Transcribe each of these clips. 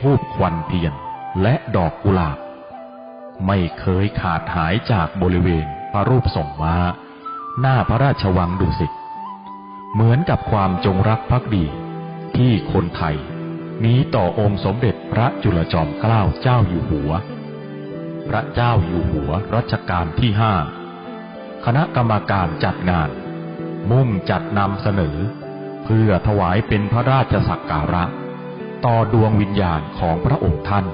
ทูบควันเทียน และดอกกุหลาบ ไม่เคยขาดหายจากบริเวณพระรูปทรงม้า หน้าพระราชวังดุสิตเหมือนกับความจงรักภักดีที่คนไทยมีต่อองค์สมเด็จพระจุลจอมเกล้าเจ้าอยู่หัว พระเจ้าอยู่หัวรัชกาลที่ห้า คณะกรรมการจัดงาน มุ่งจัดนำเสนอ เพื่อถวายเป็นพระราชสักการะ ต่อดวงวิญญาณของพระองค์ท่าน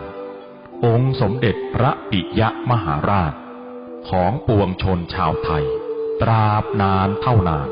องค์สมเด็จพระปิยมหาราช ของปวงชนชาวไทย ตราบนานเท่านาน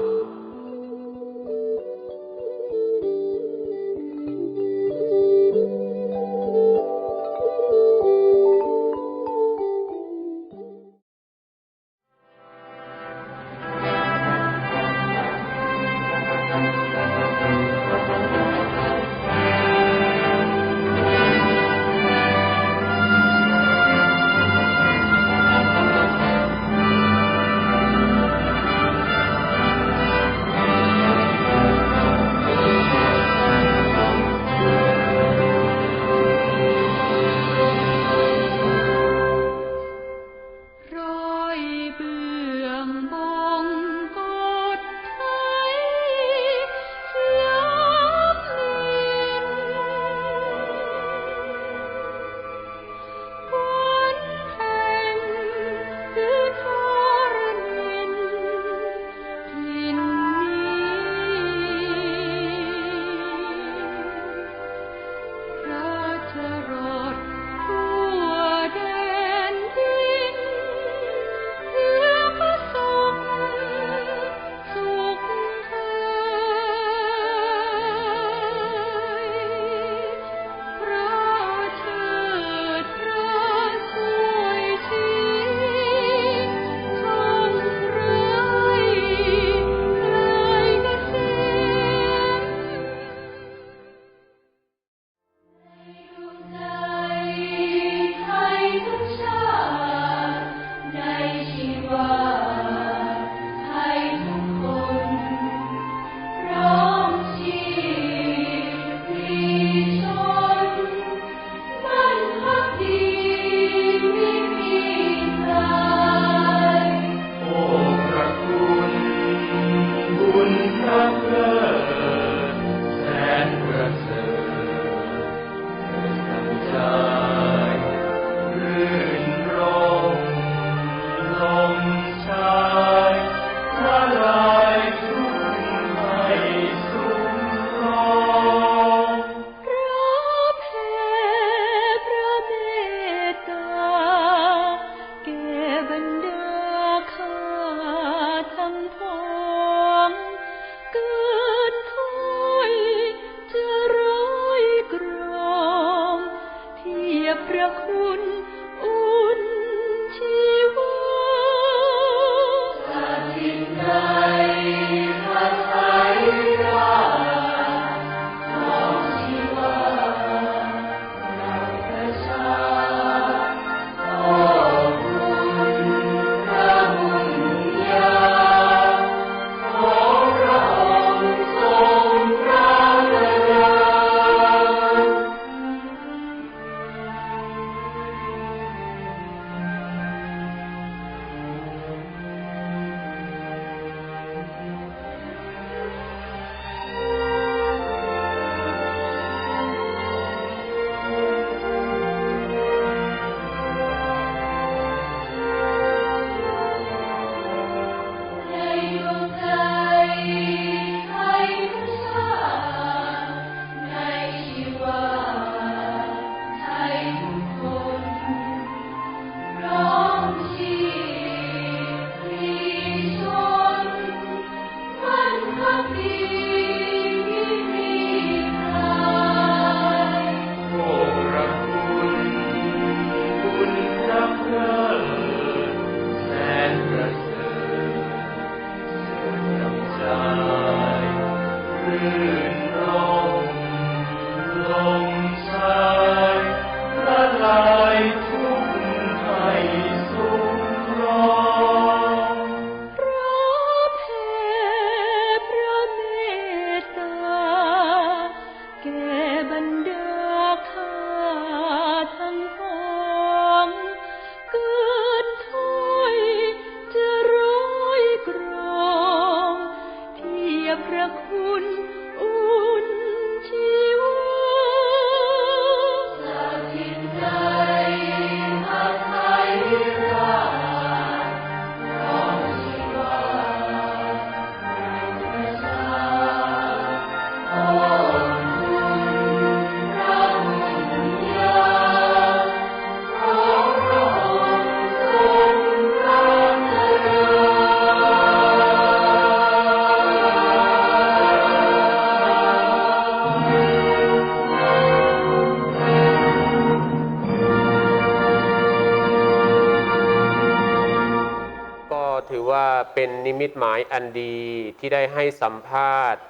นิมิตหมายอันดีที่ได้ให้สัมภาษณ์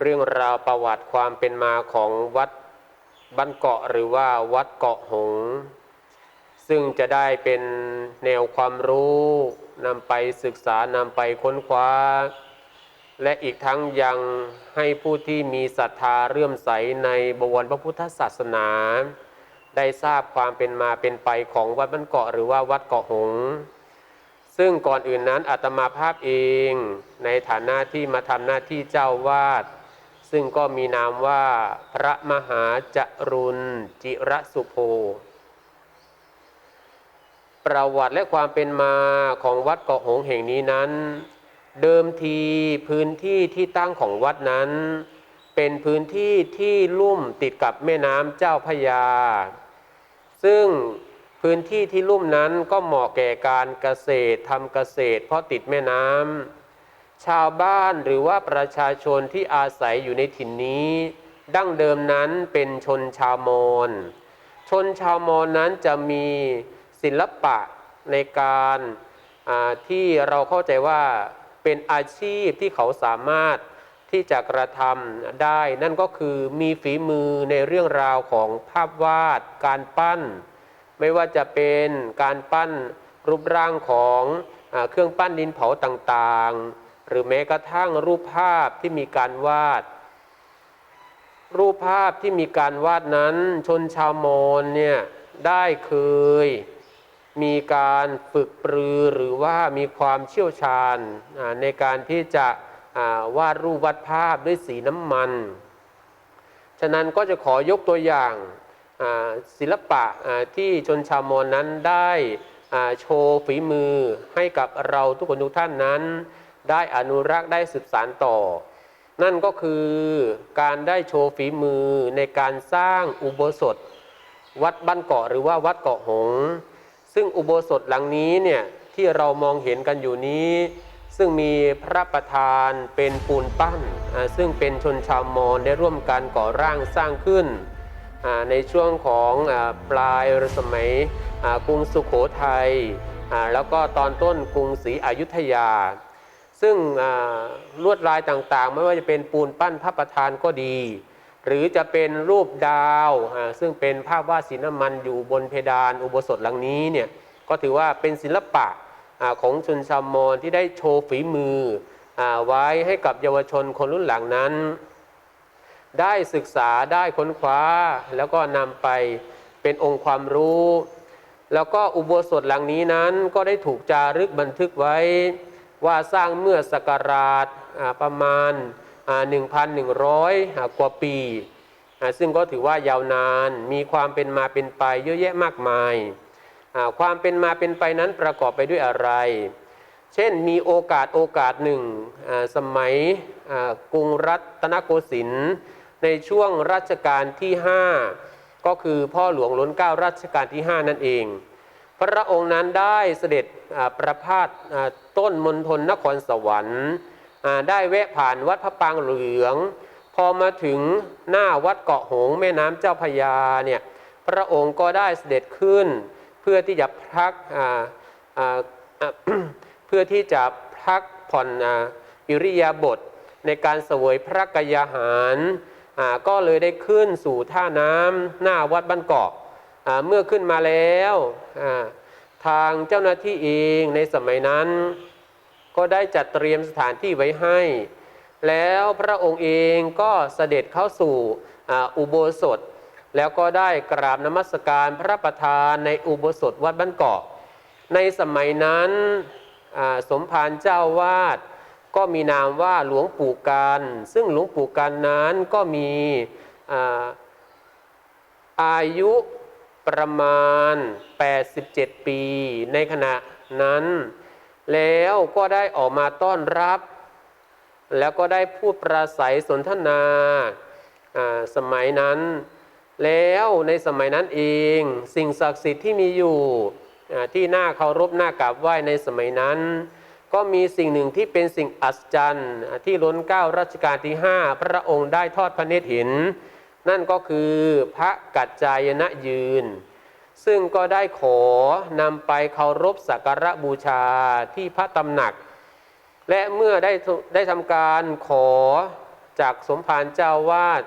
เรื่องราวประวัติความเป็นมาของวัดบ้านเกาะหรือว่าวัดเกาะหงส์ซึ่งจะได้เป็นแนวความรู้นำไปศึกษานำไปค้นคว้า และอีกทั้งยังให้ผู้ที่มีศรัทธาเรื่อมใสในบวรพระพุทธศาสนา ได้ทราบความเป็นมาเป็นไปของวัดบ้านเกาะหรือว่าวัดเกาะหงส์ ซึ่งก่อนอื่นนั้นอาตมาภาพเองในฐานะที่มาทำหน้าที่เจ้าวาด ซึ่งก็มีนามว่าพระมหาจรุณจิระสุโภ ประวัติและความเป็นมาของวัดเกาะหงแห่งนี้นั้น เดิมทีพื้นที่ที่ตั้งของวัดนั้น เป็นพื้นที่ที่ลุ่มติดกับแม่น้ำเจ้าพยา ซึ่ง พื้นที่ที่ลุ่มนั้นก็เหมาะแก่การเกษตรทำเกษตร เพราะติดแม่น้ำชาวบ้านหรือว่าประชาชนที่อาศัยอยู่ในถิ่นนี้ ดั้งเดิมนั้นเป็นชนชาวมอญชนชาวมอญนั้นจะมีศิลปะในการที่เราเข้าใจว่าเป็นอาชีพที่เขาสามารถที่จะกระทำได้ นั่นก็คือมีฝีมือในเรื่องราวของภาพวาดการปั้น ไม่ว่าจะเป็นการปั้นรูปร่างของอเครื่องปั้นดินเผาต่างๆ หรือแม้กระทั่งรูปภาพที่มีการวาด รูปภาพที่มีการวาดนั้นชนชาวมอญเนี่ยได้เคยมีการฝึกปรือหรือว่ามีความเชี่ยวชาญในการที่จะวาดรูปวาดภาพด้วยสีน้ำมัน ฉะนั้นก็จะขอยกตัวอย่าง ศิลปะที่ชนชาวมอญนั้นได้โชว์ฝีมือให้กับเราทุกคนทุกท่านนั้น ได้อนุรักษ์ได้สืบสานต่อ นั่นก็คือการได้โชว์ฝีมือในการสร้างอุโบสถ วัดบ้านเกาะหรือว่าวัดเกาะหง ซึ่งอุโบสถหลังนี้เนี่ยที่เรามองเห็นกันอยู่นี้ ซึ่งมีพระประธานเป็นปูนปั้น ซึ่งเป็นชนชาวมอญได้ร่วมกันก่อร่างสร้างขึ้น ในช่วงของอปลายสมัยกรุงสุขโขทัยแล้วก็ตอนต้นกรุงศรีอยุธยา ซึ่งลวดลายต่างๆ ไม่ว่าจะเป็นปูนปั้นพระประธานก็ดี หรือจะเป็นรูปดาว ซึ่งเป็นภาพวาดสีน้ำมันอยู่บนเพดานอุโบสถหลังนี้เนี่ยก็ถือว่าเป็นศิลปะอาของชนชาวมอญที่ได้โชว์ฝีมืออไว้ให้กับเยาวชนคนรุ่นหลังนั้น ได้ศึกษาได้ค้นคว้า แล้วก็นำไปเป็นองค์ความรู้ แล้วก็อุโบสถหลังนี้นั้นก็ได้ถูกจารึกบันทึกไว้ว่าสร้างเมื่อศักราชประมาณอ่า1,100อ่ากว่าปี ซึ่งก็ถือว่ายาวนานมีความเป็นมาเป็นไปเยอะแยะมากมาย ความเป็นมาเป็นไปนั้นประกอบไปด้วยอะไร เช่นมีโอกาสโอกาสหนึ่งสมัยกรุงรัตนโกสินทร์ ในช่วงรัชกาลที่ 5 ก็คือพ่อหลวงล้นเกล้ารัชกาลที่ 5 นั่นเอง พระองค์นั้นได้เสด็จประพาสต้นมณฑลนครสวรรค์ได้แวะผ่านวัดพระปางเหลือง พอมาถึงหน้าวัดเกาะหงแม่น้ำเจ้าพยาเนี่ยพระองค์ก็ได้เสด็จขึ้น เพื่อที่จะพักเพื่อที่จะพักผ่อนอิริยาบถในการเสวยพระกยาหาร ก็เลยได้ขึ้นสู่ท่าน้ำหน้าวัดบ้านเกาะเมื่อขึ้นมาแล้วทางเจ้าหน้าที่เองในสมัยนั้น ก็ได้จัดเตรียมสถานที่ไว้ให้ แล้วพระองค์เองก็เสด็จเข้าสู่อ,อุโบสถ แล้วก็ได้กราบนมัสการพระประธานในอุโบสถวัดบ้านเกาะ ในสมัยนั้นสมภารเจ้าวาด ก็มีนามว่าหลวงปู่กันซึ่งหลวงปู่กันนั้นก็มีอายุประมาณ 87 ปี ในขณะนั้น แล้วก็ได้ออกมาต้อนรับ แล้วก็ได้พูดปราศัยสนทนาสมัยนั้น แล้วในสมัยนั้นเอง สิ่งศักดิ์สิทธิ์ที่มีอยู่ที่น่าเคารพน่ากราบไหว้ในสมัยนั้น ก็มีสิ่งหนึ่งที่เป็นสิ่งอัศจรรย์ที่ล้นเกล้ารัชกาลที่ 5 พระองค์ได้ทอดพระเนตรเห็น นั่นก็คือพระกัจจายนะยืน ซึ่งก็ได้ขอนำไปเคารพสักการะบูชาที่พระตำหนัก และเมื่อได้ได้ทำการขอจากสมภารเจ้าวาด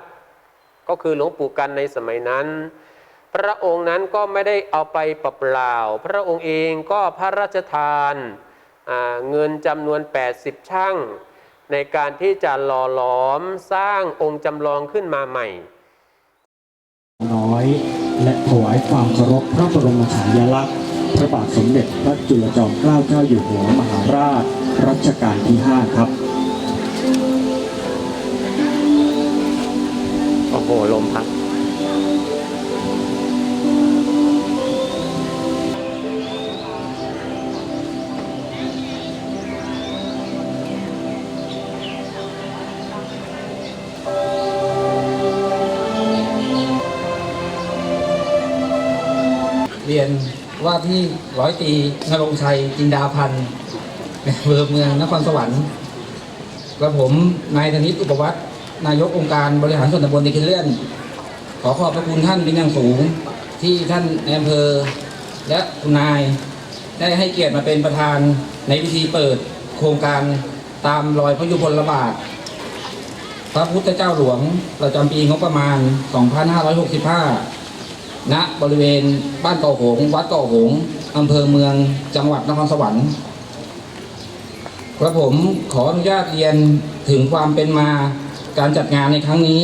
ก็คือหลวงปู่กันในสมัยนั้น พระองค์นั้นก็ไม่ได้เอาไปเปล่า พระองค์เองก็พระราชทาน เงินจำนวน 80 ช่าง ในการที่จะหล่อหลอมสร้างองค์จำลองขึ้นมาใหม่ น้อย และถวายความเคารพพระบรมฉายาลักษณ์พระบาทสมเด็จพระจุลจอมเกล้าเจ้าอยู่หัวมหาราช รัชกาลที่ 5 ครับ โอ้โห ลมพัด ว่าที่ร้อยตีนรงชัยจินดาพันธ์ในอำเภอเมืองนครสวรรค์และผมนายธนิตอุปวัตนายกองค์การบริหารส่วนตำบลตะคิเลื่อน ขอขอบพระคุณท่านเป็นอย่างสูงที่ท่านในอำเภอ และคุณนายได้ให้เกียรติมาเป็นประธานในพิธีเปิดโครงการตามรอยพระยุคลบาท พระพุทธเจ้าหลวงประจำปีงบประมาณ 2565 ณบริเวณบ้านเก่าหง วัดเก่าหงอำเภอเมืองจังหวัดนครสวรรค์กระผมขออนุญาตเรียนถึงความเป็นมาการจัดงานในครั้งนี้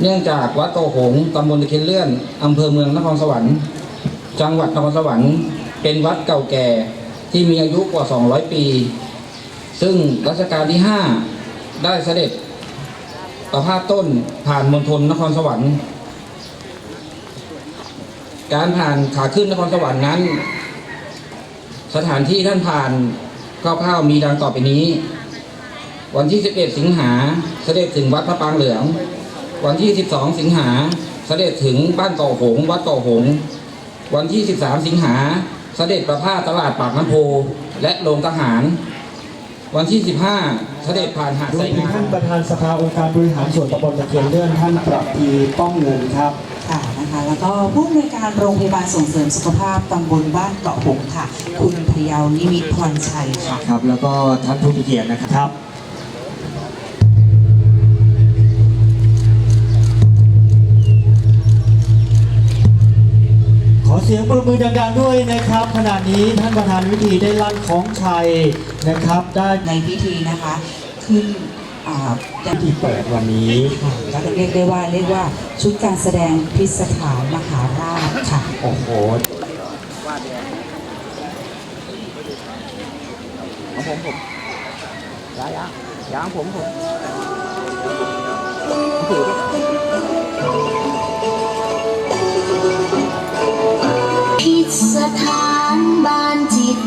เนื่องจากวัดเก่าหงตำบลตะเคียนเลื่อนอำเภอเมืองนครสวรรค์ จังหวัดนครสวรรค์ เป็นวัดเก่าแก่ที่มีอายุกว่า 200 ปี ซึ่งรัชกาลที่ 5 ได้เสด็จประพาสต้นผ่านมณฑลนครสวรรค์ การผ่านขาขึ้นนครสวรรค์นั้น สถานที่ท่านผ่านคร่าวๆมีดังต่อไปนี้ วันที่ 11 สิงหาเสด็จถึงวัดพระปางเหลือง วันที่ 12 สิงหาเสด็จถึงบ้านเก่าหง วัดเก่าหง วันที่ 13 สิงหาเสด็จประพาสตลาดปากน้ำโพและโรงทหาร วันที่ 15เสด็จผ่านหาดไซมถึงงาท่านประธานสภาองค์การบริหารส่วนตำบลตะเคียนเลื่อนท่านปรับทีป้องเงินครับ ค่ะนะคะแล้วก็ผู้อำนวยการโรงพยาบาลส่งเสริมสุขภาพตำบลบ้านเกาะหงส์ค่ะ คุณพยาวนิมิตรพรชัยค่ะ ครับ แล้วก็ท่านผู้มีเกียรตินะครับ ขอเสียงปรบมือดังๆด้วยนะครับ ขณะนี้ท่านประธานวิธีได้ลั่นของชัยนะครับได้ในพิธีนะคะ ขึ้น อ่าพิธีเปิดวันนี้ค่ะก็เรียกได้ว่าเรียกว่าชุดการแสดงพิสถานมหาราชค่ะ โอ้โหของผมผมยายางยางผมผมถือไปพิสถานบ้านจิต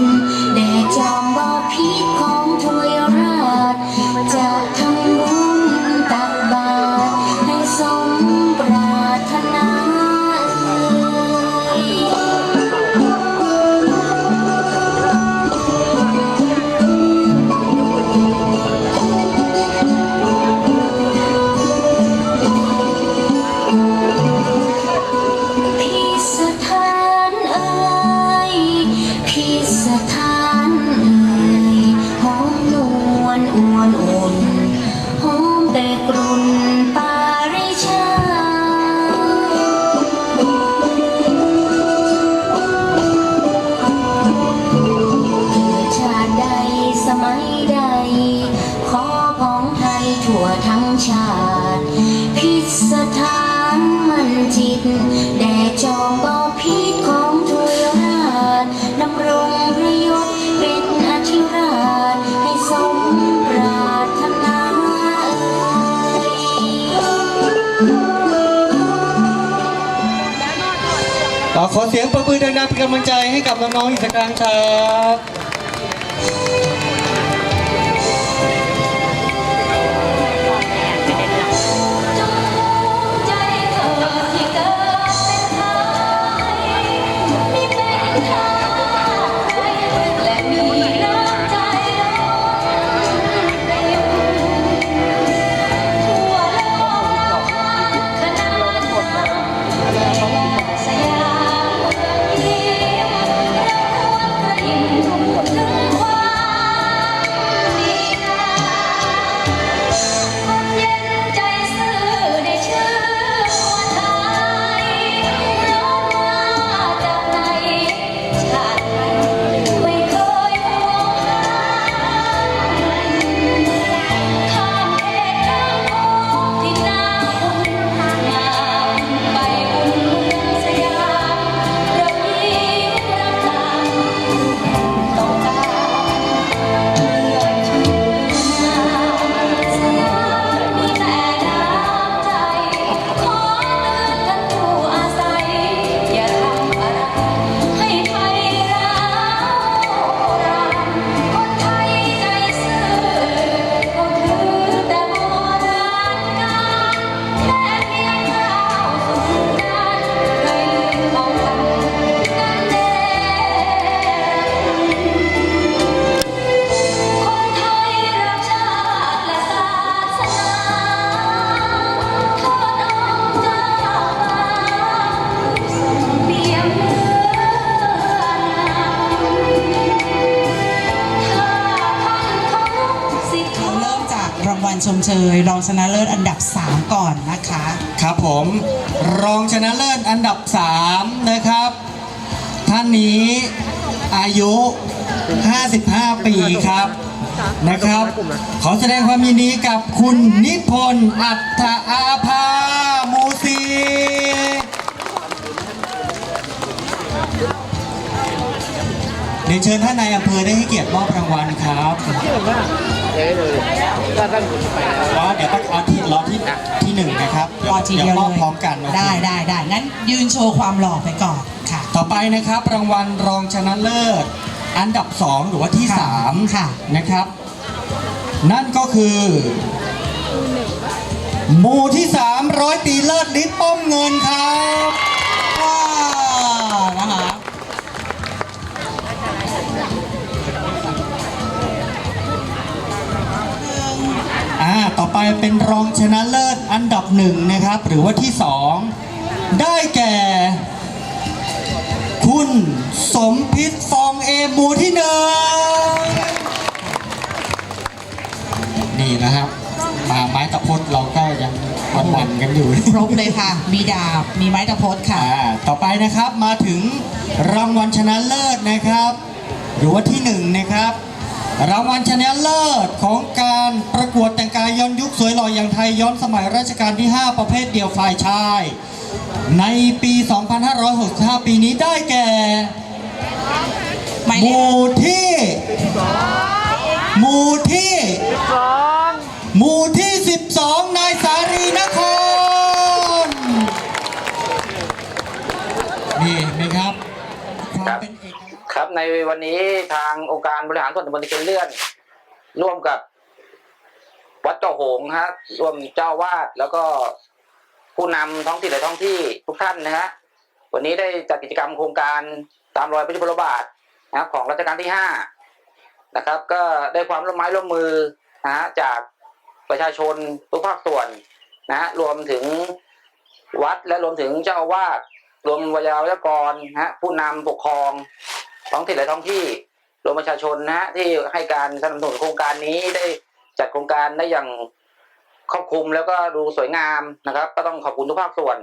เป็นกำลังใจให้กับน้องๆอีกสักครั้งครับ มเชยรองชนะเลิศอันดับ 3 ก่อนนะคะ ครับผมรองชนะเลิศอันดับ 3 นะครับ ท่านนี้อายุ 55 ปีครับนะครับ ขอแสดงความยินดีกับคุณนิพนธ์อัฏฐอาภามูซีเดี๋ยวเชิญท่านนายอำเภอได้ให้เกียรติมอบรางวัลครับ เอ้ยเลยถ้าท่านไปแล้ว อ๋อเดี๋ยวต้องเอาที่รอที่ที่หนึ่งนะครับรอทีเดียวมอบเลยพร้อมกันโอเคได้ได้ได้งั้นยืนโชว์ความหล่อไปก่อนค่ะ ต่อไปนะครับ รางวัลรองชนะเลิศ อันดับ 2 หรือว่าที่ค่ะค่ะ3นะครับ นั่นก็คือหมู่ที่ 3 ร้อยตีเลิศลิศป้อมเงินครับว้าวนะคะ ไปเป็นรองชนะเลิศอันดับหนึ่งนะครับ หรือว่าที่2ได้แก่ คุณสมพิษฟองเอมหมู่ที่หนึ่งนี่นะครับมาไม้ตะพดเราก็ยังวันๆกันอยู่ ครบเลยค่ะ มีดาบ มีไม้ตะพดค่ะ อ่าต่อไปนะครับมาถึงรางวัลชนะเลิศนะครับ หรือว่าที่หนึ่งนะครับ รางวัลชนะเลิศของการประกวดแต่งกายย้อนยุคสวยหล่ออย่างไทยย้อนสมัยรัชกาลที่ 5 ประเภทเดี่ยวฝ่ายชาย ในปี 2565 ปีนี้ได้แก่หมู่ที่หมู่ที่ ในวันนี้ทางองค์การบริหารส่วนตำบลตะเคียนเลื่อน ร่วมกับ วัดเจ้าโหงฮะร่วมเจ้าวาดแล้วก็ผู้นำท้องถิ่นและท้องที่ทุกท่านนะฮะวันนี้ได้จัดกิจกรรมโครงการตามรอยพระยุคลบาทนะครับของรัชกาลที่ห้านะครับ ก็ได้ความร่วมไม้ร่วมมือนะฮะจากประชาชนทุกภาคส่วนนะฮะรวมถึงวัดและรวมถึงเจ้าอาวาสรวมวิทยาวิทยากรนะฮะผู้นำปกครอง ท้องถิ่นและท้องที่รวมประชาชนนะฮะที่ให้การสนับสนุนโครงการนี้ได้จัดโครงการได้อย่างครอบคลุมแล้วก็ดูสวยงามนะครับ ก็ต้องขอบคุณทุกภาคส่วน